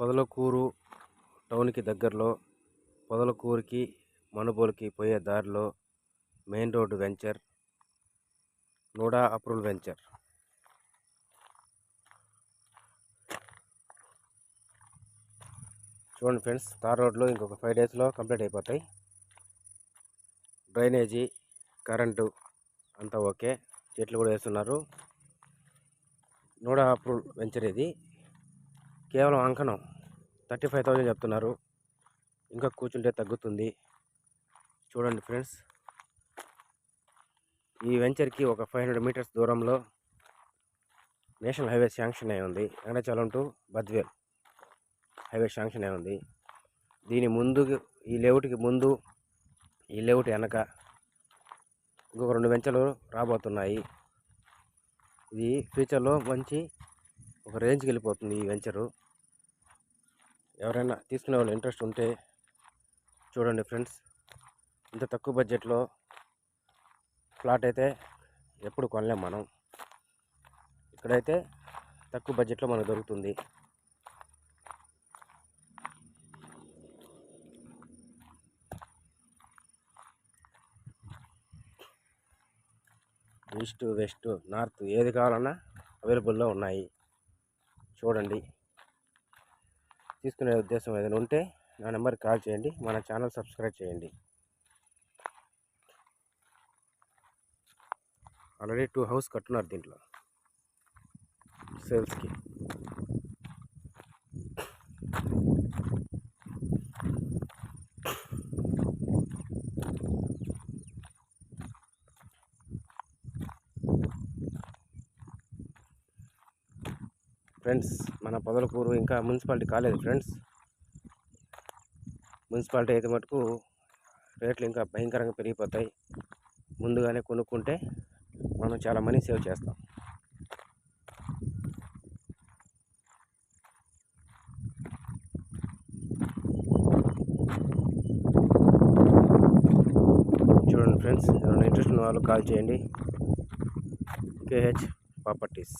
పొదలకూరు టౌన్కి దగ్గరలో పొదలకూరుకి మనుబోలుకి పోయే దారిలో main road venture NUDA approval venture. చూడండి ఫ్రెండ్స్ తార్ రోడ్లు ఇంకొక ఫైవ్ డేస్లో కంప్లీట్ అయిపోతాయి. డ్రైనేజీ కరెంటు అంతా ఓకే. చెట్లు కూడా వేస్తున్నారు. నూడా అప్రూవల్ వెంచర్ ఇది. కేవలం అంకణం థర్టీ ఫైవ్ థౌజండ్ చెప్తున్నారు. ఇంకా కూర్చుంటే తగ్గుతుంది. చూడండి ఫ్రెండ్స్. ఈ వెంచర్కి ఒక ఫైవ్ హండ్రెడ్ మీటర్స్ దూరంలో నేషనల్ హైవే శాంక్షన్ అయి ఉంది. Venkatachalam to Badvel highway sanction అయి ఉంది. దీని ముందు ఈ లేఅవుట్కి ముందు ఈ లేఅవుట్ వెనక ఇంకొక రెండు వెంచర్లు రాబోతున్నాయి. ఇది ఫ్యూచర్లో మంచి ఒక రేంజ్కి వెళ్ళిపోతుంది ఈ వెంచరు. ఎవరైనా తీసుకునే వాళ్ళు ఇంట్రెస్ట్ ఉంటే చూడండి ఫ్రెండ్స్. ఇంత తక్కువ బడ్జెట్లో ప్లాట్ అయితే ఎప్పుడు కొనలేం మనం. ఇక్కడైతే తక్కువ బడ్జెట్లో మనకు దొరుకుతుంది. ఈస్ట్ వెస్ట్ నార్త్ ఏది కావాలన్నా అవైలబుల్లో ఉన్నాయి. చూడండి. తీసుకునే ఉద్దేశం ఏదైనా ఉంటే నా నెంబర్కి కాల్ చేయండి. మన ఛానల్ సబ్స్క్రైబ్ చేయండి. ఆల్రెడీ టూ హౌస్ కట్టున్నారు దీంట్లో. సేల్స్కి. ఫ్రెండ్స్ మన పొదలకూరు ఇంకా మున్సిపాలిటీ కాలేదు ఫ్రెండ్స్. మున్సిపాలిటీ అయితే మటుకు రేట్లు ఇంకా భయంకరంగా పెరిగిపోతాయి. ముందుగానే కొనుక్కుంటే మనం చాలా మనీ సేవ్ చేస్తాం. చూడండి ఫ్రెండ్స్ ఎవరైనా ఇంట్రెస్ట్ ఉన్న వాళ్ళు కాల్ చేయండి. KH properties.